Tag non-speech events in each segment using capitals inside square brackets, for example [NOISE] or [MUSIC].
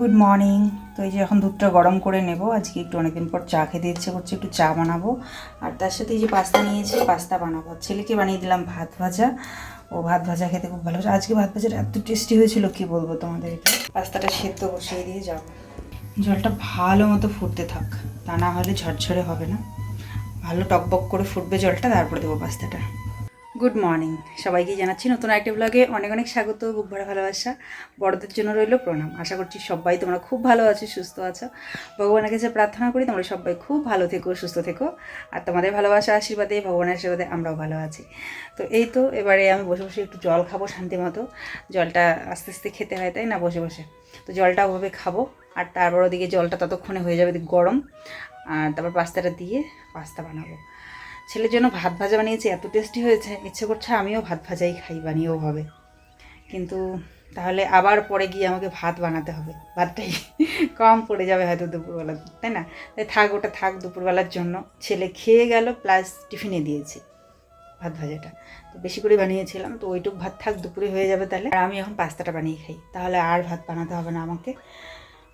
Good morning তো এই যে এখন দুধটা গরম করে নেব। আজকে একটু অনেকদিন পর চা খেতে ইচ্ছে করছে, একটু চা বানাবো। আর তার সাথে এই যে পাস্তা নিয়েছি, পাস্তা বানাবো। ছেলেকে বানিয়ে দিলাম ভাত ভাজা। ও ভাত ভাজা খেতে খুব ভালো আজকে ভাত ভাজাটা এত টেস্টি হয়েছিল, কি বলব তোমাদেরকে পাস্তাটা সেদ্ধ বসিয়ে দিয়ে যাব। জলটা ভালো মতো ফুটতে থাক। তা না হলে ঝরঝরে হবে না। ভালো টকবক করে ফুটবে জলটা, তারপরে দেবো পাস্তাটা। গুড মর্নিং সবাইকে জানাচ্ছি নতুন একটা ব্লগে অনেক অনেক স্বাগত, বুক ভরা ভালোবাসা। বড়দের জন্য রইল প্রণাম। আশা করছি সবাই তোমরা খুব ভালো আছো, সুস্থ আছো। ভগবানের কাছে প্রার্থনা করি, তোমরা সবাই খুব ভালো থেকো, সুস্থ থেকো। আর তোমাদের ভালোবাসা আশীর্বাদে, ভগবানের আশীর্বাদে আমরাও ভালো আছি। তো এই তো, এবারে আমি বসে বসে একটু জল খাব শান্তি মতো। জলটা আস্তে আস্তে খেতে হয়, তাই না? বসে বসে। তো জলটা ওভাবে খাব। আর তারপর ওদিকে জলটা ততক্ষণে হয়ে যাবে গরম। আর তারপর পাস্তাটা দিয়ে পাস্তা বানাবো। ছেলের জন্য ভাত ভাজা বানিয়েছি, এত টেস্টি হয়েছে। ইচ্ছে করছে আমিও ভাত ভাজাই খাই বানিয়েও হবে কিন্তু তাহলে আবার পরে গিয়ে আমাকে ভাত বানাতে হবে। ভাতটাই কম পড়ে যাবে হয়তো দুপুরবেলা, তাই না? তাই থাক, ওটা থাক দুপুরবেলার জন্য। ছেলে খেয়ে গেল প্লাস টিফিনে দিয়েছি ভাত ভাজাটা। তো বেশি করে বানিয়েছিলাম, তো ওইটুক ভাত থাক, দুপুরে হয়ে যাবে তাহলে। আর আমি এখন পাস্তাটা বানিয়ে খাই, তাহলে আর ভাত বানাতে হবে না আমাকে।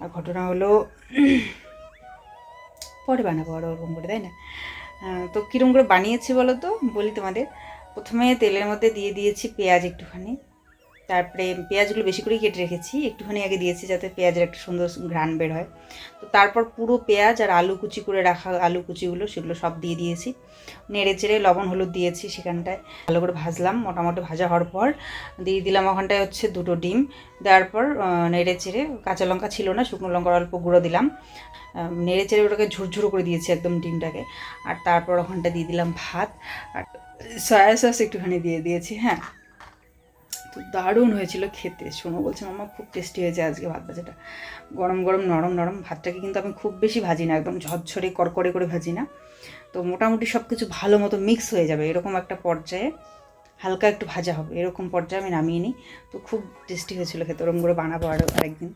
আর ঘটনা হলো, পরে বানাবো আর ওরকম করে, তাই না? তো কীরকম করে বানিয়েছি বলো তো? বলি তোমাদের। প্রথমে তেলের মধ্যে দিয়ে দিয়েছি পেঁয়াজ একটুখানি। তারপরে পেঁয়াজগুলো বেশি করেই কেটে রেখেছি। একটুখানি আগে দিয়েছি যাতে পেঁয়াজের একটা সুন্দর ঘ্রাণ বের হয়। তো তারপর পুরো পেঁয়াজ আর আলু কুচি করে রাখা আলু কুচিগুলো, সেগুলো সব দিয়ে দিয়েছি। নেড়ে চেড়ে লবণ, হলুদ দিয়েছি সেখানটায়। ভালো করে ভাজলাম, মোটামুটি ভাজা হওয়ার পর দিয়ে দিলাম ওখানটায় হচ্ছে দুটো ডিম। দেওয়ার পর নেড়ে চেড়ে, কাঁচা লঙ্কা ছিল না, শুকনো লঙ্কার অল্প গুঁড়ো দিলাম। নেড়ে চেড়ে ওটাকে ঝুরঝুরো করে দিয়েছি একদম ডিমটাকে। আর তারপর ওখানটা দিয়ে দিলাম ভাত। আর সয়া সস একটুখানি দিয়ে দিয়েছি হ্যাঁ। তো দারুণ হয়েছিল খেতে। শোনো বলছে মামা খুব টেস্টি হয়েছে আজকে ভাত ভাজাটা। গরম গরম, নরম নরম ভাতটাকে কিন্তু আমি খুব বেশি ভাজি না, একদম ঝরঝরে, করকরে করে ভাজি না। তো মোটামুটি সব কিছু ভালো মতো মিক্স হয়ে যাবে, এরকম একটা পর্যায়ে হালকা একটু ভাজা হবে, এরকম পর্যায়ে আমি নামিয়ে নিই। তো খুব টেস্টি হয়েছিল খেতে ওরকম করে বানাবো আরও আরেকদিন।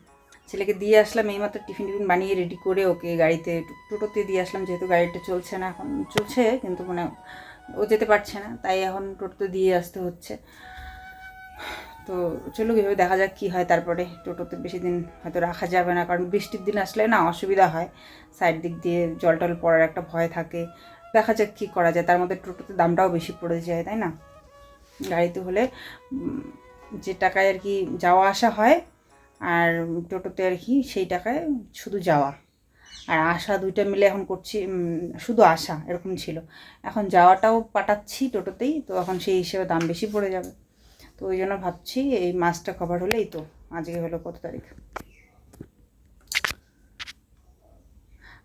ছেলেকে দিয়ে আসলাম, এইমাত্র টিফিন টিফিন বানিয়ে রেডি করে ওকে গাড়িতে টোটোতে দিয়ে আসলাম, যেহেতু গাড়িটা চলছে না, এখন চলছে, কিন্তু মানে ও যেতে পারছে না, তাই এখন টোটোতে দিয়ে আসতে হচ্ছে। তো চলো এভাবে দেখা যাক কী হয় তারপরে টোটোতে বেশি দিন হয়তো রাখা যাবে না, কারণ বৃষ্টির দিন আসলে না অসুবিধা হয়। সাইড দিক দিয়ে জল টল পড়ার একটা ভয় থাকে। দেখা যাক কী করা যায়, তার মধ্যে টোটোতে দামটাও বেশি পড়ে যায়, তাই না? গাড়িতে হলে যে টাকায় আর কি যাওয়া আসা হয়, আর টোটোতে আর কি সেই টাকায় শুধু যাওয়া। আর আসা দুইটা মিলে এখন করছি শুধু আসা এরকম ছিল। এখন যাওয়াটাও পাঠাচ্ছি টোটোতেই, তো এখন সেই হিসেবে দাম বেশি পড়ে যাবে। তো ওই জন্য ভাবছি এই মাছটা কভার হলেই তো, আজকে হলো কত তারিখ?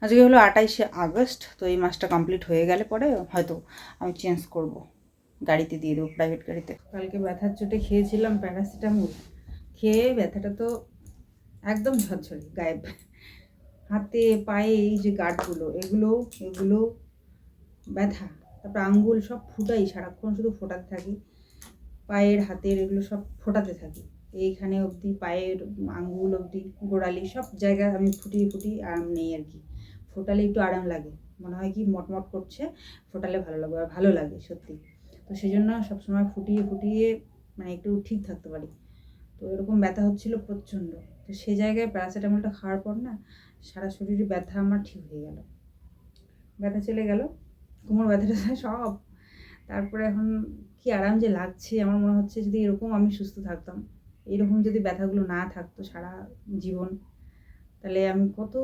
আজকে হলো আঠাইশে আগস্ট, তো এই মাসটা কমপ্লিট হয়ে গেলে পরে হয়তো আমি চেঞ্জ করব। গাড়িতে দিয়ে দেবো প্রাইভেট গাড়িতে। কালকে ব্যথার চোটে খেয়েছিলাম প্যারাসিটামল খেয়ে ব্যথাটা তো একদম ঝরঝরে, গায়েব। হাতে, পায়ে এই যে গাঁটগুলো এগুলো এগুলো ব্যথা। তারপর আঙ্গুল সব ফুটাই, সারাক্ষণ শুধু ফোটাতে থাকি। পায়ের হাতের এগুলো সব ফোটাতে থাকি। এইখানে অবধি পায়ের আঙ্গুল অবধি গোড়ালি সব জায়গায় আমি ফুটিয়ে ফুটিয়ে আরাম নেই আর কি। ফোটালে একটু আরাম লাগে। মনে হয় কি মটমট করছে, ফোটালে ভালো লাগবে আর ভালো লাগে সত্যি। তো সেই জন্য সবসময় ফুটিয়ে ফুটিয়ে মানে একটু ঠিক থাকতে পারি। তো এরকম ব্যথা হচ্ছিল প্রচণ্ড। তো সে জায়গায় প্যারাসিটামলটা খাওয়ার পর না সারা শরীরে ব্যথা আমার ঠিক হয়ে গেল। ব্যথা চলে গেল। কোমর ব্যথাটা [LAUGHS] সব। তারপরে এখন কি আরাম যে লাগছে? আমার মনে হচ্ছে যদি এরকম আমি সুস্থ থাকতাম। এরকম যদি ব্যথাগুলো না থাকতো সারা জীবন, তাহলে আমি কত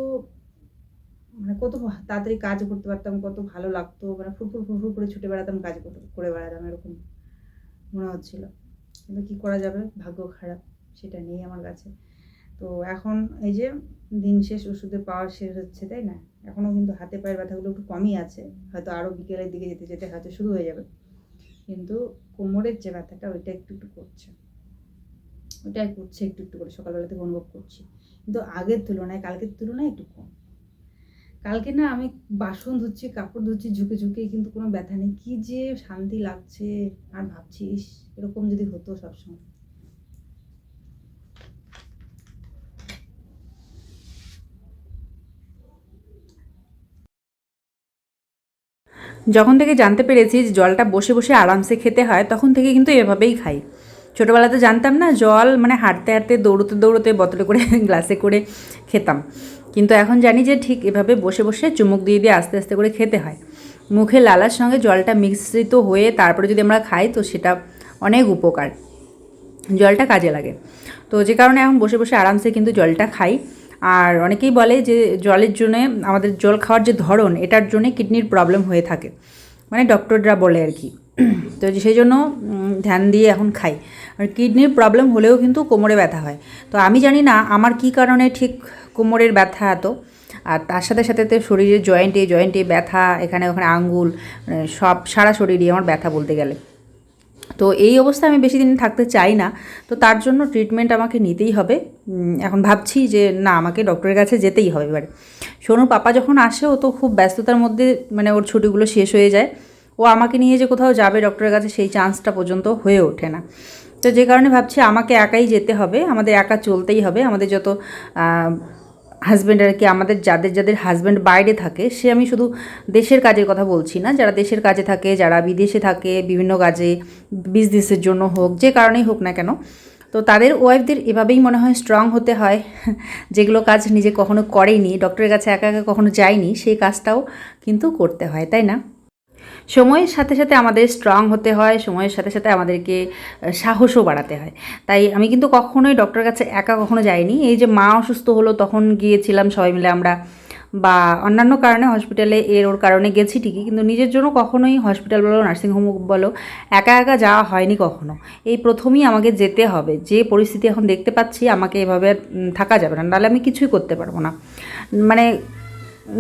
মানে কত তাড়াতাড়ি কাজ করতে পারতাম, কত ভালো লাগতো। মানে ফুরফুর ফুরফুর করে ছুটে বেড়াতাম, কাজ করে বেড়াতাম, এরকম মনে হচ্ছিল। কিন্তু কী করা যাবে? ভাগ্য খারাপ, সেটা নেই আমার কাছে। তো এখন এই যে দিন শেষ ওষুধের পাওয়ার শেষ হচ্ছে, তাই না? এখনও কিন্তু হাতে পায়ের ব্যথাগুলো একটু কমই আছে। হয়তো আরও বিকেলের দিকে যেতে যেতে হয়তো শুরু হয়ে যাবে। কিন্তু কোমরের যে ব্যথাটা, ওইটা একটু একটু করছে। ওইটা করছে একটু একটু করে, সকালবেলা থেকে অনুভব করছি। কিন্তু আগের তুলনায়, কালকের তুলনায় একটু কম। কালকে না আমি বাসন ধুচ্ছি, কাপড় ধুচ্ছি, ঝুঁকে ঝুঁকে কিন্তু কোনো ব্যথা নেই। কী যে শান্তি লাগছে, আর ভাবছিস এরকম যদি হতো সবসময়। যখন থেকে জানতে পেরেছি যে জলটা বসে বসে আরামসে খেতে হয়, তখন থেকে কিন্তু এভাবেই খাই। ছোটোবেলাতে জানতাম না, জল মানে হাঁটতে হাঁটতে, দৌড়তে দৌড়তে বোতলে করে, [LAUGHS] গ্লাসে করে খেতাম। কিন্তু এখন জানি যে ঠিক এভাবে বসে বসে চুমুক দিয়ে দিয়ে আস্তে আস্তে করে খেতে হয়। মুখে লালার সঙ্গে জলটা মিশ্রিত হয়ে তারপরে যদি আমরা খাই, তো সেটা অনেক উপকার। জলটা কাজে লাগে। তো যে কারণে এখন বসে বসে আরামসে কিন্তু জলটা খাই। আর অনেকেই বলে যে জলের জন্য আমাদের জল খাওয়ার যে ধরন, এটার জন্য কিডনির প্রবলেম হয়ে থাকে। মানে ডক্টররা বলে আর কি। [CLEARS THROAT] তো সেই জন্য ধ্যান দিয়ে এখন খাই। আর কিডনির প্রবলেম হলেও কিন্তু কোমরে ব্যথা হয়। তো আমি জানি না আমার কী কারণে ঠিক কোমরের ব্যথা এত। আর তার সাথে সাথে তো শরীরের জয়েন্টে জয়েন্টে ব্যথা, এখানে ওখানে আঙ্গুল মানে সব, সারা শরীরই আমার ব্যথা বলতে গেলে। তো এই অবস্থায় আমি বেশি দিন থাকতে চাই না। তো তার জন্য ট্রিটমেন্ট আমাকে নিতেই হবে। এখন ভাবছি যে না, আমাকে ডক্টরের কাছে যেতেই হবে এবারে। সোনুর পাপা যখন আসে, ও তো খুব ব্যস্ততার মধ্যে মানে ওর ছুটিগুলো শেষ হয়ে যায়। ও আমাকে নিয়ে যে কোথাও যাবে ডক্টরের কাছে, সেই চান্সটা পর্যন্ত হয়ে ওঠে না। তো যে কারণে ভাবছি আমাকে একাই যেতে হবে। আমাদের একা চলতেই হবে। আমাদের যত হাজব্যান্ড আর কি আমাদের যাদের যাদের হাজব্যান্ড বাইরে থাকে, সে আমি শুধু দেশের কাজের কথা বলছি না, যারা দেশের কাজে থাকে, যারা বিদেশে থাকে, বিভিন্ন কাজে বিজনেসের জন্য হোক, যে কারণেই হোক না কেন, তো তাদের ওয়াইফদের এভাবেই মনে হয় স্ট্রং হতে হয়, [LAUGHS] যেগুলো কাজ নিজে কখনো করেনি ডক্টরের কাছে একা একা কখনো যায়নি, সেই কাজটাও কিন্তু করতে হয়, তাই না? সময়ের সাথে সাথে আমাদের স্ট্রং হতে হয়, সময়ের সাথে সাথে আমাদেরকে সাহসও বাড়াতে হয়। তাই আমি কিন্তু কখনোই ডক্টরের কাছে একা কখনো যাইনি। এই যে মা অসুস্থ হলো, তখন গিয়েছিলাম, সবাই মিলে আমরা বা অন্যান্য কারণে হসপিটালে এর ওর কারণে গেছি ঠিকই, কিন্তু নিজের জন্য কখনোই হসপিটাল বলো নার্সিংহোম বলো, একা একা যাওয়া হয়নি কখনো। এই প্রথমেই আমাকে যেতে হবে। যে পরিস্থিতি এখন দেখতে পাচ্ছি, আমাকে এভাবে থাকা যাবে না। নাহলে আমি কিছুই করতে পারব না। মানে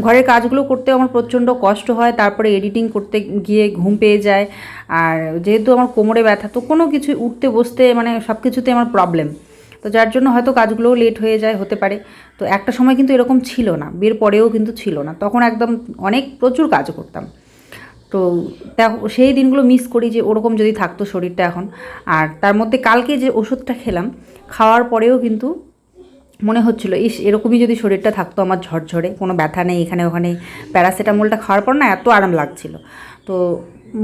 ঘরের কাজগুলো করতে আমার প্রচণ্ড কষ্ট হয়, তারপরে এডিটিং করতে গিয়ে ঘুম পেয়ে যায়, আর যেহেতু আমার কোমরে ব্যথা, তো কোনো কিছু উঠতে, বসতে মানে সব কিছুতে আমার প্রবলেম তো যার জন্য হয়তো কাজগুলোও লেট হয়ে যায়, হতে পারে। তো একটা সময় কিন্তু এরকম ছিল না, বিয়ের পরেও কিন্তু ছিল না। তখন একদম অনেক প্রচুর কাজ করতাম। তো তা- সেই দিনগুলো মিস করি যে ওরকম যদি থাকতো শরীরটা এখন। আর তার মধ্যে কালকে যে ওষুধটা খেলাম, খাওয়ার পরেও কিন্তু মনে হচ্ছিল, ইস, এরকমই যদি শরীরটা থাকতো, আমার ঝরঝরে, কোনো ব্যথা নেই, এখানে ওখানে প্যারাসিটামলটা খাওয়ার পর না এত আরাম লাগছিল। তো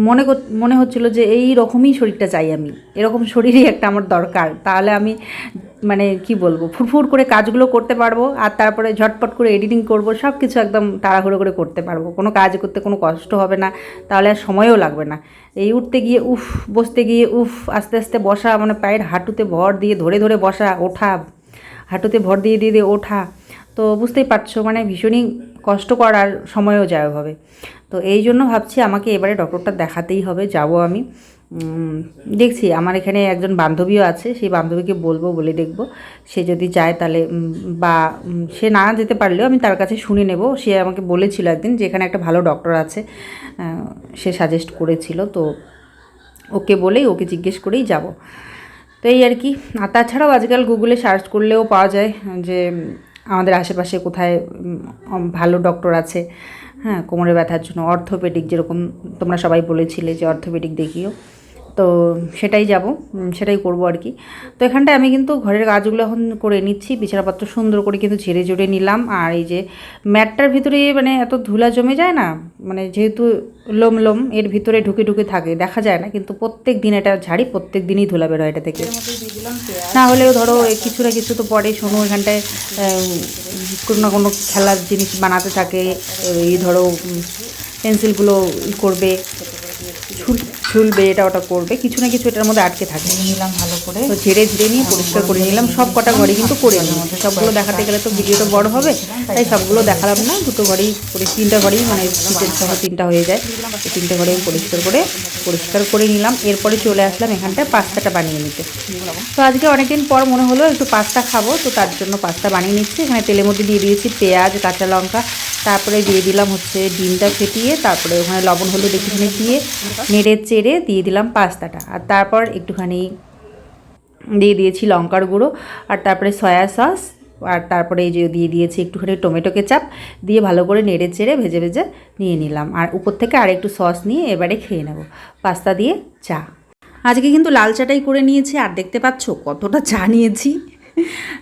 মনে মনে হচ্ছিল যে, এই রকমই শরীরটা চাই আমি, এরকম শরীরই একটা আমার দরকার, তাহলে আমি মানে কি বলব, ফুরফুর করে কাজগুলো করতে পারব, আর তারপরে ঝটপট করে এডিটিং করব সব কিছু একদম তাড়াহুড়ো করে করতে পারব, কোনো কাজ করতে কোনো কষ্ট হবে না, তাহলে আর সময়ও লাগবে না। এই উঠতে গিয়ে, উফ, বসতে গিয়ে, উফ, আস্তে আস্তে বসা মানে পায়ের হাঁটুতে ভর দিয়ে ধরে ধরে বসা, ওঠা হাঁটুতে ভর দিয়ে দিয়ে দিয়ে ওঠা। তো বুঝতেই পারছ মানে ভীষণই কষ্ট করার সময়ও যায় ওভাবে তো এই জন্য ভাবছি আমাকে এবারে ডক্টরটা দেখাতেই হবে, যাব আমি। দেখছি আমার এখানে একজন বান্ধবীও আছে, সেই বান্ধবীকে বলব, বলে দেখব। সে যদি যায় তাহলে বা সে না যেতে পারলেও আমি তার কাছে শুনে নেব। সে আমাকে বলেছিল একদিন যে এখানে একটা ভালো ডক্টর আছে সে সাজেস্ট করেছিল। তো ওকে বলেই, ওকে জিজ্ঞেস করেই যাব। তো এই আর কি। আর তাছাড়াও আজকাল গুগলে সার্চ করলেও পাওয়া যায় যে, আমাদের আশেপাশে কোথায় ভালো ডক্টর আছে হ্যাঁ কোমরে ব্যথার জন্য অর্থোপেডিক যেরকম তোমরা সবাই বলেছিলে যে অর্থোপেডিক দেখিও। তো সেটাই যাব সেটাই করব আর কি। তো এখানটায় আমি কিন্তু ঘরের কাজগুলো এখন করে নিচ্ছি, বিছানাপত্র সুন্দর করে কিন্তু ঝেড়ে ঝুড়ে নিলাম। আর এই যে ম্যাটটার ভিতরে মানে এত ধুলা জমে যায় না মানে যেহেতু লোম লোম, এর ভিতরে ঢুকে ঢুকে থাকে, দেখা যায় না। কিন্তু প্রত্যেক দিন এটা ঝাড়ি, প্রত্যেক দিনই ধুলা বেরোয় এটা থেকে। না হলেও ধরো কিছু না কিছু তো পরে শোনো, এখানটায় কোনো না কোনো খেলার জিনিস বানাতে থাকে, এই ধরো পেন্সিলগুলো করবে। ঝুলবে এটা ওটা করবে কিছু না কিছু এটার মধ্যে আটকে থাকে। নিলাম ভালো করে। তো ঝেড়ে ঝেড়ে নিয়ে পরিষ্কার করে নিলাম। সব কটা ঘরে কিন্তু করে নিলাম। সবগুলো দেখাতে গেলে তো ভিডিওটা বড় হবে তাই সবগুলো দেখালাম না। দুটো ঘরেই করে তিনটা ঘরেই মানে কিচেন সহ তিনটা হয়ে যায়। তো তিনটে ঘরে পরিষ্কার করে পরিষ্কার করে নিলাম। এরপরে চলে আসলাম এখানটায় পাস্তাটা বানিয়ে নিতে। তো আজকে অনেকদিন পর মনে হলো একটু পাস্তা খাব তো তার জন্য পাস্তা বানিয়ে নিচ্ছি। এখানে তেলের মধ্যে দিয়ে দিয়েছি পেঁয়াজ কাঁচা লঙ্কা তারপরে দিয়ে দিলাম হচ্ছে ডিমটা ফেটিয়ে তারপরে ওখানে লবণ হলুদ একটুখানি দিয়ে নেড়ে চেড়ে দিয়ে দিলাম পাস্তাটা। আর তারপর একটুখানি দিয়ে দিয়েছি লঙ্কার গুঁড়ো, আর তারপরে সয়া সস, আর তারপরে এই যে দিয়ে দিয়েছি একটুখানি টমেটো কেচাপ, দিয়ে ভালো করে নেড়ে চেড়ে ভেজে ভেজে নিয়ে নিলাম। আর উপর থেকে আর একটু সস নিয়ে এবারে খেয়ে নেব। পাস্তা দিয়ে চা। আজকে কিন্তু লাল চাটাই করে নিয়েছি, আর দেখতে পাচ্ছ কতটা চা নিয়েছি।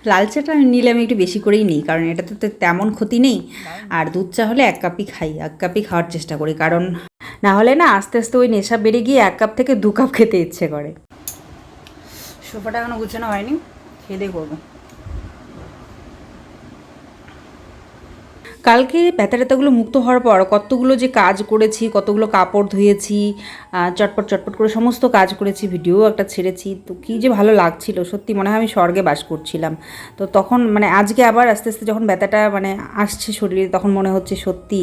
লাল চাটা নিলে আমি একটু বেশি করেই নিই, কারণ এটাতে তো তেমন ক্ষতি নেই। আর দুধ চা হলে এক কাপই খাই, এক কাপই খাওয়ার চেষ্টা করি, কারণ না হলে না আস্তে আস্তে ওই নেশা বেড়ে গিয়ে এক কাপ থেকে দু কাপ খেতে ইচ্ছে করে। সোফাটা এখনও গুছানো হয়নি, খেয়ে দিয়ে করব। কালকে ব্যথা ট্যাথাগুলো মুক্ত হওয়ার পর কতগুলো যে কাজ করেছি, কতগুলো কাপড় ধুয়েছি চটপট চটপট করে সমস্ত কাজ করেছি, ভিডিও একটা ছেড়েছি, তো কী যে ভালো লাগছিল। সত্যি মনে হয় আমি স্বর্গে বাস করছিলাম। তো তখন মানে আজকে আবার আস্তে আস্তে যখন ব্যথাটা মানে আসছে শরীরে তখন মনে হচ্ছে সত্যি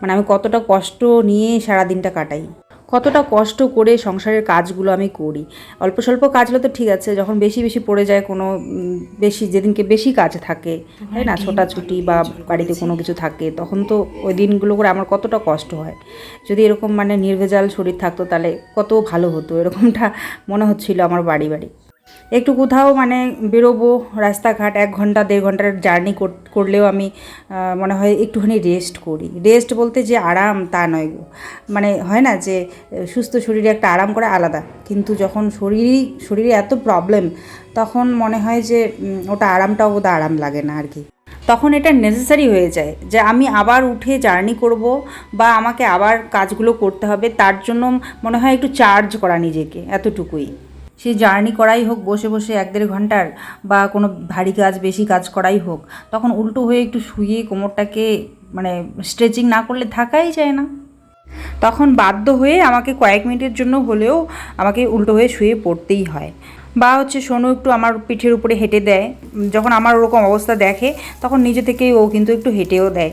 মানে আমি কতটা কষ্ট নিয়ে সারা দিনটা কাটাই। কতটা কষ্ট করে সংসারের কাজগুলো আমি করি। অল্প স্বল্প কাজ হলে তো ঠিক আছে যখন বেশি বেশি পড়ে যায় কোনো বেশি যেদিনকে বেশি কাজ থাকে তাই না? ছোটাছুটি বা বাড়িতে কোনো কিছু থাকে তখন তো ওই দিনগুলো করে আমার কতটা কষ্ট হয়। যদি এরকম মানে নির্ভেজাল শরীর থাকতো তাহলে কত ভালো হতো এরকমটা মনে হচ্ছিল আমার বাড়ি বাড়ি। একটু কোথাও মানে বেরোবো, রাস্তাঘাট, এক ঘণ্টা, দেড় ঘণ্টার জার্নি করলেও আমি মনে হয় একটুখানি রেস্ট করি। রেস্ট বলতে যে আরাম তা নয় মানে হয় না যে, সুস্থ শরীরে একটা আরাম করা আলাদা। কিন্তু যখন শরীরই, শরীরে এত প্রবলেম তখন মনে হয় যে ওটা আরামটাও বোধহয় আরাম লাগে না আর কি। তখন এটা নেসেসারি হয়ে যায় যে, আমি আবার উঠে জার্নি করব বা আমাকে আবার কাজগুলো করতে হবে। তার জন্য মনে হয় একটু চার্জ করা নিজেকে, এতটুকুই। সেই জার্নি করাই হোক, বসে বসে এক দেড় ঘণ্টার বা কোনো ভারী কাজ, বেশি কাজ করাই হোক, তখন উল্টো হয়ে একটু শুয়ে কোমরটাকে মানে স্ট্রেচিং না করলে থাকাই যায় না। তখন বাধ্য হয়ে আমাকে কয়েক মিনিটের জন্য হলেও আমাকে উল্টো হয়ে শুয়ে পড়তেই হয়। বা হচ্ছে সোনু একটু আমার পিঠের উপরে হেঁটে দেয়। যখন আমার ওরকম অবস্থা দেখে, তখন নিজে থেকেই ও কিন্তু একটু হেঁটেও দেয়।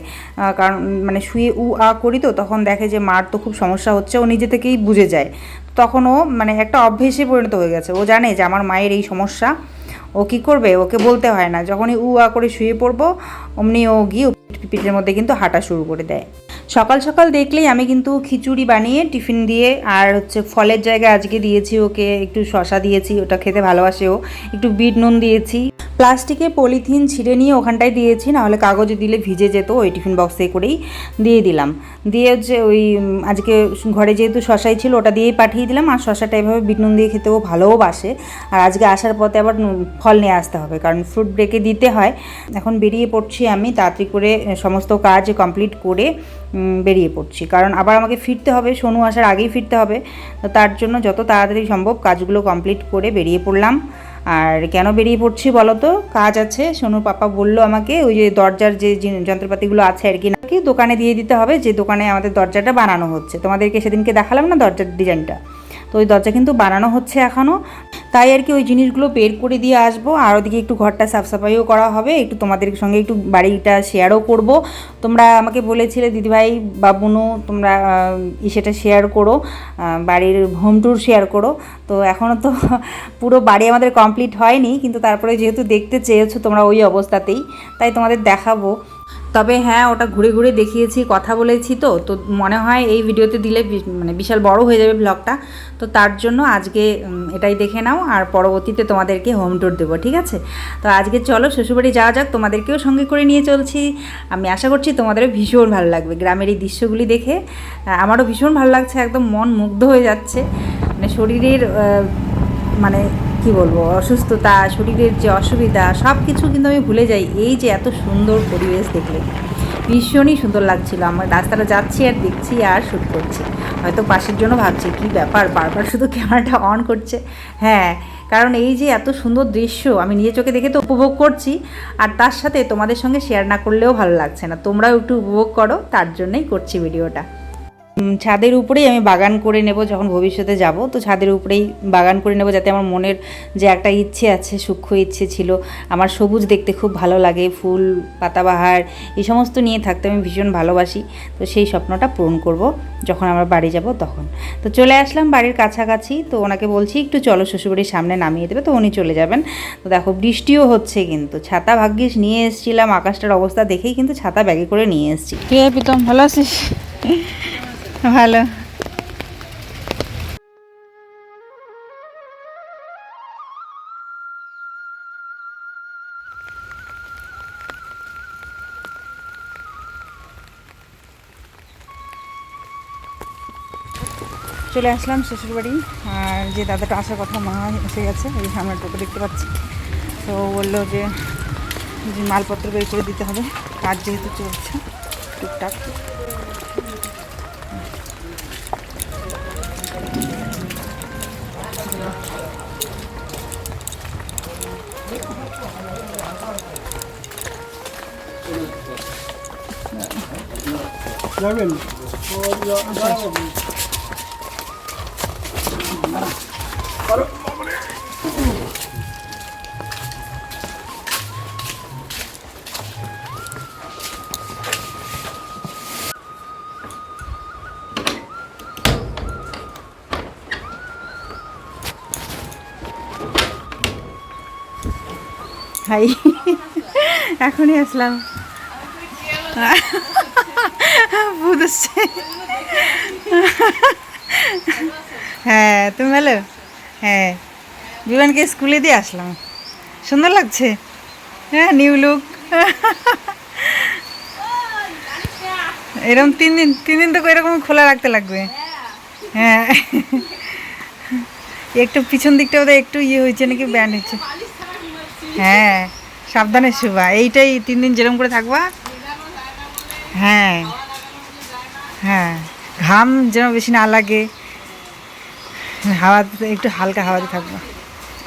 কারণ মানে শুয়ে উ আ করি তো, তখন দেখে যে মার তো খুব সমস্যা হচ্ছে, ও নিজে থেকেই বুঝে যায়। তখন ও মানে একটা অভ্যেসে পরিণত হয়ে গেছে। ও জানে যে আমার মায়ের এই সমস্যা, ও কী করবে? ওকে বলতে হয় না। যখনই উ আ করে শুয়ে পড়ব, অমনি ও গিয়ে পিঠের মধ্যে কিন্তু হাঁটা শুরু করে দেয়। সকাল সকাল দেখলেই আমি কিন্তু খিচুড়ি বানিয়ে টিফিন দিয়ে, আর হচ্ছে ফলের জায়গায় আজকে দিয়েছি ওকে, একটু শশা দিয়েছি, ওটা খেতে ভালোবাসে ও। একটু বিট নুন দিয়েছি। প্লাস্টিকে পলিথিন ছিঁড়ে নিয়ে ওখানটায় দিয়েছি, নাহলে কাগজে দিলে ভিজে যেত, ওই টিফিন বক্সে করেই দিয়ে দিলাম। দিয়ে হচ্ছে ওই আজকে ঘরে যেহেতু শশাই ছিল, ওটা দিয়েই পাঠিয়ে দিলাম, আর শশাটা এভাবে বিট নুন দিয়ে খেতেও ভালোও বাসে। আর আজকে আসার পথে আবার ফল নিয়ে আসতে হবে, কারণ ফ্রুট ব্রেকে দিতে হয়। এখন বেরিয়ে পড়ছি আমি, তাড়াতাড়ি করে সমস্ত কাজ কমপ্লিট করে বেরিয়ে পড়ছি। কারণ আবার আমাকে ফিরতে হবে, সোনু আসার আগেই ফিরতে হবে। তার জন্য যত তাড়াতাড়ি সম্ভব কাজগুলো কমপ্লিট করে বেরিয়ে পড়লাম। আর কেন বেরিয়ে পড়ছি বলো তো কাজ আছে সোনুর পাপা বলল আমাকে, ওই যে দরজার যে যন্ত্রপাতিগুলো আছে আর কি, নাকি দোকানে দিয়ে দিতে হবে। যে দোকানে আমাদের দরজাটা বানানো হচ্ছে। তোমাদেরকে সেদিনকে দেখালাম না দরজার ডিজাইনটা তো ওই দরজা কিন্তু বানানো হচ্ছে এখনও তাই আর কি ওই জিনিসগুলো বের করে দিয়ে আসব। আর ওদিকে একটু ঘরটা সাফ সাফাইও করা হবে। একটু তোমাদের সঙ্গে একটু বাড়িটা শেয়ারও করব। তোমরা আমাকে বলেছিলে, দিদিভাই, বাবুনু, তোমরা সেটা শেয়ার করো। বাড়ির হোম ট্যুর শেয়ার করো। তো এখনও তো [LAUGHS] পুরো বাড়ি আমাদের কমপ্লিট হয়নি। কিন্তু তারপরে যেহেতু দেখতে চেয়েছো তোমরা ওই অবস্থাতেই। তাই তোমাদের দেখাবো। তবে হ্যাঁ ওটা ঘুরে ঘুরে দেখিয়েছি, কথা বলেছি তো। তো মনে হয় এই ভিডিওতে দিলে মানে বিশাল বড় হয়ে যাবে ব্লগটা। তো তার জন্য আজকে এটাই দেখে নাও, আর পরবর্তীতে তোমাদেরকে হোম ট্যুর দেবো, ঠিক আছে? তো আজকে চলো, শ্বশুরবাড়ি যাওয়া যাক, তোমাদেরকেও সঙ্গে করে নিয়ে চলছি। আমি আশা করছি তোমাদেরও ভীষণ ভালো লাগবে, গ্রামের এই দৃশ্যগুলি দেখে। আমারও ভীষণ ভালো লাগছে, একদম মন মুগ্ধ হয়ে যাচ্ছে। মানে শরীরের মানে কি বলব, অসুস্থতা, শরীরের যে অসুবিধা সব কিছু কিন্তু আমি ভুলে যাই। এই যে এত সুন্দর পরিবেশ দেখলে। ভীষণই সুন্দর লাগছিল। আমার রাস্তাটা যাচ্ছি আর দেখছি আর শ্যুট করছি। হয়তো পাশের জন্য ভাবছি, কি ব্যাপার? বারবার শুধু ক্যামেরাটা অন করছে? হ্যাঁ কারণ এই যে এত সুন্দর দৃশ্য, আমি নিজে চোখে দেখে তো উপভোগ করছি। আর তার সাথে তোমাদের সঙ্গে শেয়ার না করলেও ভালো লাগছে না। তোমরাও একটু উপভোগ করো, তার জন্যই করছি ভিডিওটা ছাদের উপরেই আমি বাগান করে নেব যখন ভবিষ্যতে যাব। তো ছাদের উপরেই বাগান করে নেব যাতে আমার মনের যে একটা ইচ্ছে আছে, সূক্ষ্ম ইচ্ছে ছিল, আমার সবুজ দেখতে খুব ভালো লাগে, ফুল, পাতাবাহার, এই সমস্ত নিয়ে থাকতে আমি ভীষণ ভালোবাসি। তো সেই স্বপ্নটা পূরণ করব যখন আমরা বাড়ি যাব তখন। তো চলে আসলাম বাড়ির কাছাকাছি, তো ওনাকে বলছি, একটু চলো শ্বশুরবাড়ির সামনে নামিয়ে দেবে। তো উনি চলে যাবেন। তো দেখো বৃষ্টিও হচ্ছে কিন্তু, ছাতা ভাগ্যিস নিয়ে এসেছিলাম, আকাশটার অবস্থা দেখেই কিন্তু ছাতা ব্যাগে করে নিয়ে এসেছি। কে প্রীতম ভালো আছিস? ভালো। চলে আসলাম শ্বশুরবাড়ি আর যে দাদাটা আসার কথা মা এসে গেছে, এই সামনে টোটো দেখতে পাচ্ছি। তো বলল যে মালপত্র বের করে দিতে হবে, কাজ যেহেতু চলছে, টুকটাক। যাবেন? হাই। এখনই আসলাম। [LAUGHS] হ্যাঁ তুমি ভালো? হ্যাঁ। বিমানকে স্কুলে দিয়ে আসলাম। সুন্দর লাগছে? হ্যাঁ নিউ লুক এরকম তিন দিন তিন দিন তো এরকম খোলা রাখতে লাগবে। হ্যাঁ। একটু পিছন দিকটা ওদের একটু ইয়ে হয়েছে নাকি ব্যান্ড হয়েছে। হ্যাঁ সাবধানে শুবা। এইটাই তিন দিন যেরকম করে থাকবা। হ্যাঁ। হ্যাঁ ঘাম যেন বেশি না লাগে। হাওয়া একটু হালকা হাওয়াতে থাকব।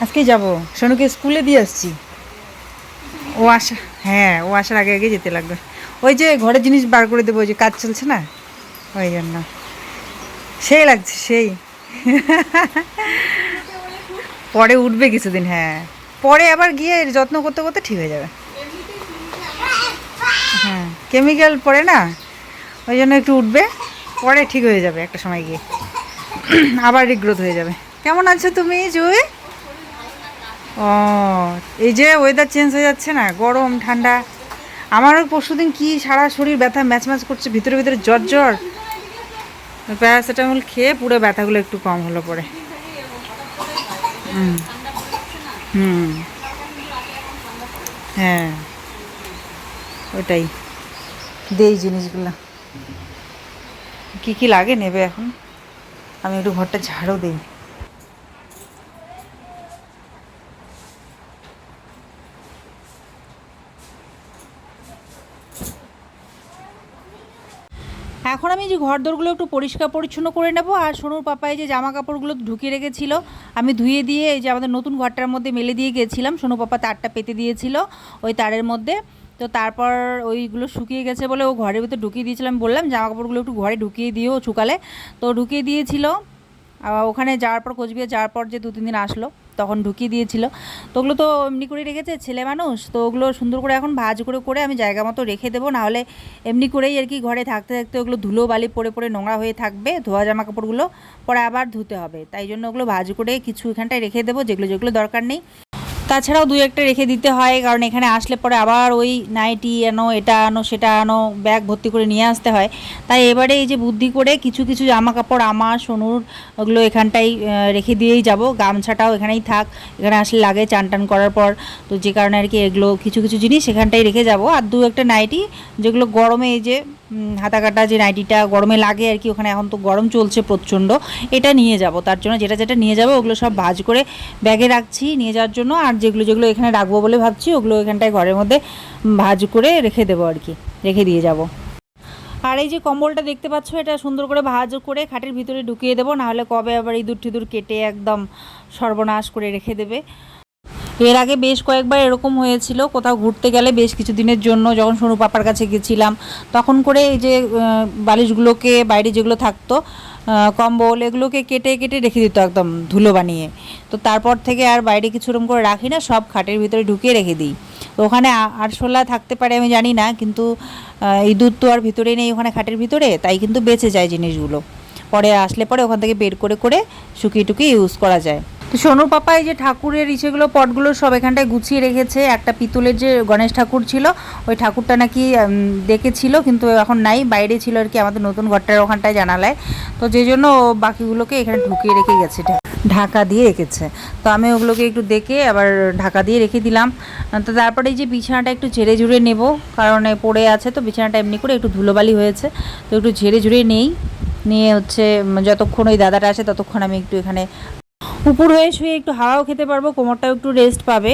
আজকে যাব। সোনুকে স্কুলে দিয়ে আসছি। ও আসা হ্যাঁ ও আসার আগে আগে যেতে লাগবে। ওই যে ঘরের জিনিস বার করে দেবো, ওই যে কাজ চলছে না? ওই জন্য। সেই লাগছে, সেই। পরে উঠবে কিছুদিন হ্যাঁ। পরে আবার গিয়ে যত্ন করতে করতে ঠিক হয়ে যাবে। হ্যাঁ কেমিক্যাল পড়ে না? ওই জন্য একটু উঠবে, পরে ঠিক হয়ে যাবে একটা সময় গিয়ে। [CLEARS THROAT] আবার রিগ্রোথ হয়ে যাবে। কেমন আছো তুমি, জুই? ও, এই যে ওয়েদার চেঞ্জ হয়ে যাচ্ছে না, গরম, ঠান্ডা। আমারও পরশু দিন কী সারা শরীর ব্যথা ম্যাচ ম্যাচ করছে, ভিতরে ভিতরে জ্বর জ্বর। প্যারাসিটামল খেয়ে পুরো ব্যথাগুলো একটু কম হলো পরে। হুম হুম। হ্যাঁ ওটাই। দেই জিনিসগুলো। কি কি লাগে নেবে এখন? আমি একটু ঘরটা ঝাড়ও দিই। এখন আমি যে ঘর দোরগুলো একটু পরিষ্কার পরিচ্ছন্ন করে নেব, আর সোনুর পাপায় যে জামা কাপড়গুলো ঢুকিয়ে রেখেছিল, আমি ধুয়ে দিয়ে এই যে আমাদের নতুন ঘরটার মধ্যে মেলে দিয়ে গেছিলাম। সোনু পাপা তারটা পেতে দিয়েছিল ওই তারের মধ্যে। তো তারপর ওইগুলো শুকিয়ে গেছে বলে ও ঘরের ভিতরে ঢুকিয়ে দিয়েছিলাম বললাম জামা কাপড়গুলো একটু ঘরে ঢুকিয়ে দিও শুকালে। তো ঢুকিয়ে দিয়েছিল। ওখানে যাওয়ার পর, কোচবিহার যাওয়ার পর যে দু তিন দিন আসলো, তখন ঢুকিয়ে দিয়েছিল। তো ওগুলো তো এমনি করে রেখেছে, ছেলে মানুষ। তো ওগুলো সুন্দর করে এখন ভাজ করে করে আমি জায়গা মতো রেখে দেবো। নাহলে এমনি করেই আর কি ঘরে থাকতে থাকতে ওগুলো ধুলো বালি পড়ে পড়ে নোংরা হয়ে থাকবে, ধোয়া জামা কাপড়গুলো পরে আবার ধুতে হবে। তাই জন্য ওগুলো ভাজ করে কিছু এখানটায় রেখে দেবো, যেগুলো যেগুলো দরকার নেই। তাছাড়াও দুই একটা রেখে দিতে হয়, কারণ এখানে আসলে পরে আবার ওই নাইটি আনো, এটা আনো, সেটা আনো, ব্যাগ ভর্তি করে নিয়ে আসতে হয়। তাই এবারে এই যে বুদ্ধি করে কিছু কিছু জামা কাপড় আমার, সোনুর, ওগুলো এখানটাই রেখে দিয়েই যাব। গামছাটাও এখানেই থাক। এখানে আসলে লাগে চান টান করার পর, তো যে কারণে আর কি এগুলো কিছু কিছু জিনিস এখানটাই রেখে যাব। আর দু একটা নাইটি, যেগুলো গরমে এই যে হাতা কাটা যে নাইটিটা গরমে লাগে আর কি, ওখানে এখন তো গরম চলছে প্রচণ্ড, এটা নিয়ে যাব। তার জন্য যেটা যেটা নিয়ে যাব, ওগুলো সব ভাজ করে ব্যাগে রাখছি নিয়ে যাওয়ার জন্য, আর যেগুলো যেগুলো এখানে রাখব বলে ভাবছি, ওগুলো এখানটায় ঘরের মধ্যে ভাজ করে রেখে দেবো আর কি, রেখে দিয়ে যাব। আর এই যে কম্বলটা দেখতে পাচ্ছ, এটা সুন্দর করে ভাজ করে খাটের ভিতরে ঢুকিয়ে দেবো, নাহলে কবে আবার ইঁদুর টিঁদুর কেটে একদম সর্বনাশ করে রেখে দেবে। এর আগে বেশ কয়েকবার এরকম হয়েছিল, কোথাও ঘুরতে গেলে বেশ কিছু দিনের জন্য যখন সোনু পাপার কাছে গেছিলাম, তখন করে এই যে বালিশগুলোকে, বাইরে যেগুলো থাকতো কম্বল এগুলোকে কেটে কেটে রেখে দিত একদম ধুলো বানিয়ে। তো তারপর থেকে আর বাইরে কিছু ওরকম করে রাখি না, সব খাটের ভিতরে ঢুকিয়ে রেখে দিই। তো ওখানে আরশোলা থাকতে পারে আমি জানি না, কিন্তু ইঁদুর তো আর ভিতরে নেই ওখানে খাটের ভিতরে, তাই কিন্তু বেঁচে যায় জিনিসগুলো। পরে আসলে পরে ওখান থেকে বের করে করে শুকিয়ে টুকিয়ে ইউজ করা যায়। তো সোনুর পাপা এই যে ঠাকুরের ইসেগুলো পটগুলো সব এখানটায় গুছিয়ে রেখেছে, একটা পিতলের যে গণেশ ঠাকুর ছিল, ওই ঠাকুরটা নাকি দেখেছিল কিন্তু এখন নাই, বাইরে ছিল আর কি আমাদের নতুন ঘরটার ওখানটায় জানালায়। তো যে জন্য বাকিগুলোকে এখানে ঢুকিয়ে রেখে গেছে ঢাকা দিয়ে রেখেছে। তো আমি ওগুলোকে একটু দেখে আবার ঢাকা দিয়ে রেখে দিলাম। তো তারপরে এই যে বিছানাটা একটু ঝেড়ে ঝুড়ে নেব, কারণ পড়ে আছে তো বিছানাটা এমনি করে একটু ধুলোবালি হয়েছে। তো একটু ঝেড়ে ঝুড়ে নেই, নিয়ে হচ্ছে যতক্ষণ ওই দাদাটা আসে ততক্ষণ আমি একটু এখানে উপর হয়ে শুয়ে একটু হাওয়াও খেতে পারব, কোমরটাও একটু রেস্ট পাবে।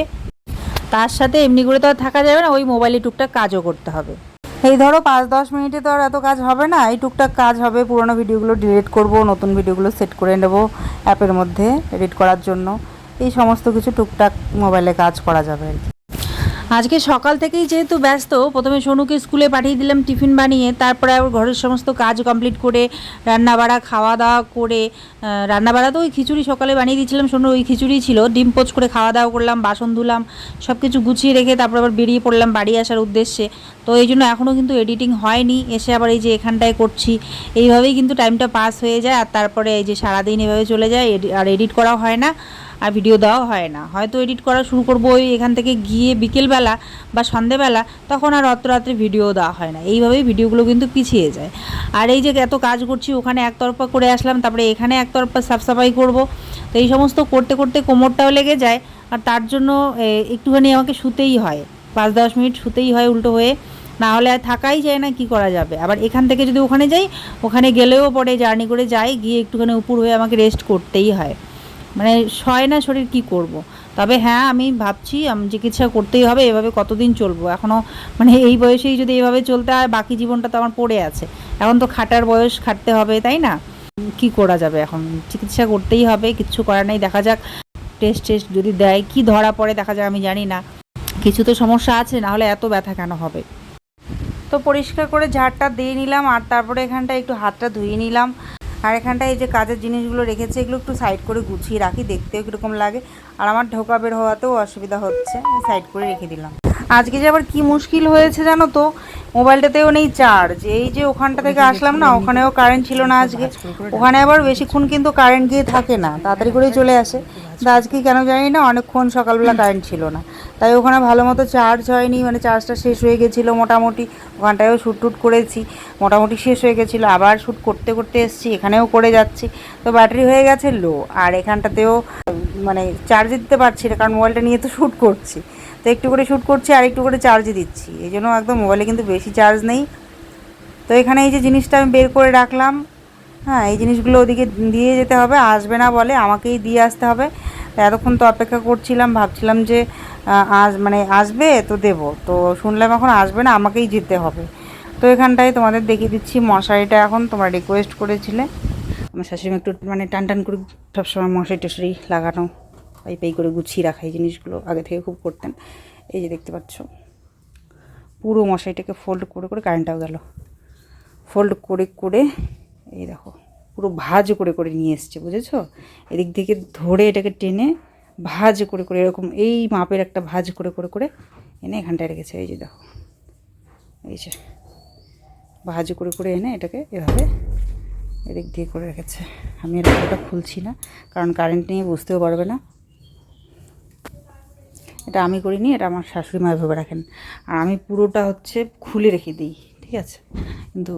তার সাথে এমনি করে তো আর থাকা যাবে না, ওই মোবাইলে টুকটাক কাজও করতে হবে। এই ধরো পাঁচ দশ মিনিটে তো আর এত কাজ হবে না, এই টুকটাক কাজ হবে, পুরোনো ভিডিওগুলো ডিলিট করব, নতুন ভিডিওগুলো সেট করে নেব অ্যাপের মধ্যে এডিট করার জন্য। এই সমস্ত কিছু টুকটাক মোবাইলে কাজ করা যাবে আর কি। আজকে সকাল থেকেই যেহেতু ব্যস্ত, প্রথমে সোনুকে স্কুলে পাঠিয়ে দিলাম টিফিন বানিয়ে, তারপরে আবার ঘরের সমস্ত কাজ কমপ্লিট করে, রান্নাবাড়া খাওয়া দাওয়া করে রান্নাবাড়া তো ওই খিচুড়ি সকালে বানিয়ে দিয়েছিলাম, সোনু ওই খিচুড়ি ছিল। ডিম পোচ করে খাওয়া দাওয়া করলাম, বাসন ধুলাম সব কিছু গুছিয়ে রেখে তারপর আবার বেরিয়ে পড়লাম বাড়ি আসার উদ্দেশ্যে। তো এই জন্য এখনও কিন্তু এডিটিং হয়নি, এসে আবার এই যে এখানটায় করছি। এইভাবেই কিন্তু টাইমটা পাস হয়ে যায়, আর তারপরে এই যে সারাদিন এভাবে চলে যায় আর এডিট করাও হয় না। আর ভিডিও দেওয়াও হয় না। হয়তো এডিট করা শুরু করব ওই এখান থেকে গিয়ে বিকেলবেলা বা সন্ধেবেলা, তখন আর অত রাত্রে ভিডিও দেওয়া হয় না। এইভাবেই ভিডিওগুলো কিন্তু পিছিয়ে যায়। আর এই যে এত কাজ করছি, ওখানে একতরফা করে আসলাম, তারপরে এখানে একতরফা সাফ সাফাই করব। তো এই সমস্ত করতে করতে কোমরটাও লেগে যায়, আর তার জন্য একটুখানি আমাকে শুতেই হয়। পাঁচ দশ মিনিট শুতেই হয় উল্টো হয়ে। না হলে আর থাকাই যায় না, কি করা যাবে? আবার এখান থেকে যদি ওখানে যাই, ওখানে গেলেও পরে জার্নি করে যাই, গিয়ে একটুখানি উপর হয়ে আমাকে রেস্ট করতেই হয়। মানে সয় না শরীর কি করব। তবে হ্যাঁ আমি ভাবছি, আমি চিকিৎসা করতেই হবে, এভাবে কতদিন চলবো? এখনও মানে এই বয়সেই যদি এভাবে চলতে হয়, বাকি জীবনটা তো আমার পড়ে আছে। এখন তো খাটার বয়স, খাটতে হবে, তাই না? কি করা যাবে এখন? চিকিৎসা করতেই হবে কিচ্ছু করার নেই, দেখা যাক। টেস্ট টেস্ট যদি দেয়, কি ধরা পড়ে, দেখা যাক, আমি জানি না। কিছু তো সমস্যা আছে, না হলে এত ব্যথা কেন হবে? তো পরিষ্কার করে ঝাড়টা দিয়ে নিলাম, আর তারপরে এখানটা একটু হাতটা ধুয়ে নিলাম। আর এখানটায় এই যে কাজের জিনিসগুলো রেখেছে, এগুলো একটু সাইড করে গুছিয়ে রাখি, দেখতেও কীরকম লাগে। আর আমার ঢোকা বের হওয়াতেও অসুবিধা হচ্ছে সাইড করে রেখে দিলাম। আজকে যে আবার কি মুশকিল হয়েছে জানো তো? মোবাইলটাতেও নেই চার্জ এই যে ওখানটা থেকে আসলাম না, ওখানেও কারেন্ট ছিল না আজকে। ওখানে আবার বেশিক্ষণ কিন্তু কারেন্ট গিয়ে থাকে না, তাড়াতাড়ি করেই চলে আসে। কিন্তু আজকে কেন জানি না, অনেকক্ষণ সকালবেলা কারেন্ট ছিল না। তাই ওখানে ভালো মতো চার্জ হয়নি মানে চার্জটা শেষ হয়ে গেছিল মোটামুটি। ওখানটায়ও শ্যুট টুট করেছি, মোটামুটি শেষ হয়ে গেছিল। আবার শ্যুট করতে করতে এসেছি, এখানেও করে যাচ্ছি। তো ব্যাটারি হয়ে গেছে লো আর এখানটাতেও মানে চার্জ দিতে পারছি না, কারণ মোবাইলটা নিয়ে তো শ্যুট করছি। তো একটু করে শ্যুট করছি, আর একটু করে চার্জে দিচ্ছি। এই জন্য একদম মোবাইলে কিন্তু বেশি চার্জ নেই। তো এখানে এই যে জিনিসটা আমি বের করে রাখলাম হ্যাঁ এই জিনিসগুলো ওদিকে দিয়ে যেতে হবে, আসবে না বলে আমাকেই দিয়ে আসতে হবে। এতক্ষণ তো অপেক্ষা করছিলাম, ভাবছিলাম যে আজ মানে আসবে তো দেব। তো শুনলাম এখন আসবে না, আমাকেই যেতে হবে। তো এখানটায় তোমাদের দেখিয়ে দিচ্ছি, মশারিটা এখন তোমরা রিকোয়েস্ট করেছিলে। আমার শাশুড়ি একটু মানে টান টান করে সবসময় মশারি টশারি লাগানো। পাই পাই করে গুছিয়ে রাখা এই জিনিসগুলো আগে থেকে খুব করতেন। এই যে দেখতে পাচ্ছ। পুরো মশাইটাকে ফোল্ড করে করে কারেন্টটাও গেল। ফোল্ড করে করে এই দেখো, পুরো ভাজ করে করে নিয়ে এসছে, বুঝেছ? এদিক থেকে ধরে এটাকে টেনে ভাজ করে করে এরকম এই মাপের একটা ভাজ করে করে করে এনে এখানটায় রেখেছে। এই যে দেখো, এই যে ভাজ করে করে এনে এটাকে এভাবে এদিক দিয়ে করে রেখেছে। আমি এর ওটা খুলছি না, কারণ কারেন্ট নিয়ে বুঝতেও পারবে না। এটা আমি করিনি, এটা আমার শাশুড়ি মা ভেবে রাখেন। আর আমি পুরোটা হচ্ছে খুলে রেখে দিই, ঠিক আছে? কিন্তু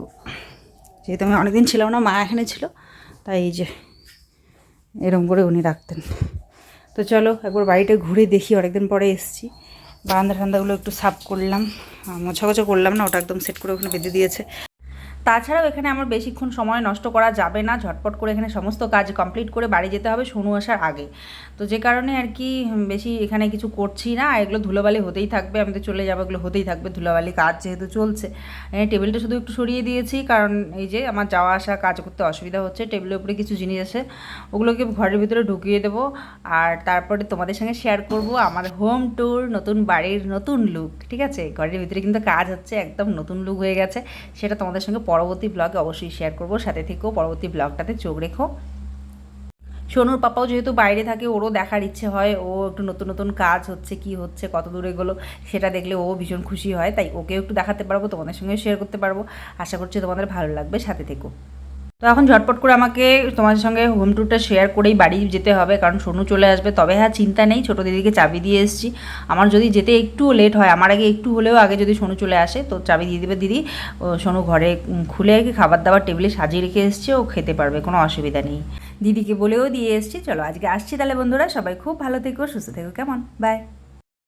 যেহেতু আমি অনেকদিন ছিলাম না, মা এখানে ছিল, তাই এই যে এরকম করে উনি রাখতেন। তো চলো, একবার বাড়িটা ঘুরে দেখি, অনেকদিন পরে এসেছি। বারান্দা ঠান্দাগুলো একটু সাফ করলাম মোছা গোছা করলাম না, ওটা একদম সেট করে ওখানে বেঁধে দিয়েছে। তাছাড়াও এখানে আমার বেশিক্ষণ সময় নষ্ট করা যাবে না। ঝটপট করে এখানে সমস্ত কাজ কমপ্লিট করে বাড়ি যেতে হবে সোনু আসার আগে। তো যে কারণে আর কি বেশি এখানে কিছু করছি না। এগুলো ধুলোবালি হতেই থাকবে, আমি তো চলে যাব, এগুলো হতেই থাকবে। ধুলোবালি কাজ যেহেতু চলছে। টেবিলটা শুধু একটু সরিয়ে দিয়েছি, কারণ এই যে আমার যাওয়া আসা, কাজ করতে অসুবিধা হচ্ছে। টেবিলের উপরে কিছু জিনিস আছে, ওগুলোকে ঘরের ভিতরে ঢুকিয়ে দেবো। আর তারপরে তোমাদের সঙ্গে শেয়ার করব আমার হোম ট্যুর নতুন বাড়ির নতুন লুক ঠিক আছে? ঘরের ভিতরে কিন্তু কাজ হচ্ছে, একদম নতুন লুক হয়ে গেছে। সেটা তোমাদের সঙ্গে পরবর্তী ব্লগে অবশ্যই শেয়ার করব। সাথে থেকেও পরবর্তী ব্লগটাতে চোখ রেখো। সোনুর পাপাও যেহেতু বাইরে থাকে, ওরও দেখার ইচ্ছে হয়। ও একটু নতুন নতুন কাজ হচ্ছে, কি হচ্ছে, কত দূরে গেলো সেটা দেখলে ও ভীষণ খুশি হয়। তাই ওকেও একটু দেখাতে পারব, তোমাদের সঙ্গে শেয়ার করতে পারব। আশা করছি তোমাদের ভালো লাগবে। সাথে থেকো। তো এখন ঝটপট করে আমাকে তোমাদের সঙ্গে হোম ট্যুরটা শেয়ার করেই বাড়ি যেতে হবে, কারণ সোনু চলে আসবে। তবে হ্যাঁ চিন্তা নেই, ছোটো দিদিকে চাবি দিয়ে এসেছি। আমার যদি যেতে একটু লেট হয়, আমার আগে একটু হলেও আগে যদি সোনু চলে আসে, তো চাবি দিয়ে দেবে দিদি। সোনু ঘরে খুলে আর খাবার দাবার টেবিলে সাজিয়ে রেখে এসছে, ও খেতে পারবে, কোনো অসুবিধা নেই। দিদিকে বলেও দিয়ে এসছি, চলো আজকে আসছি তাহলে বন্ধুরা, সবাই খুব ভালো থেকো, সুস্থ থেকো, কেমন? বাই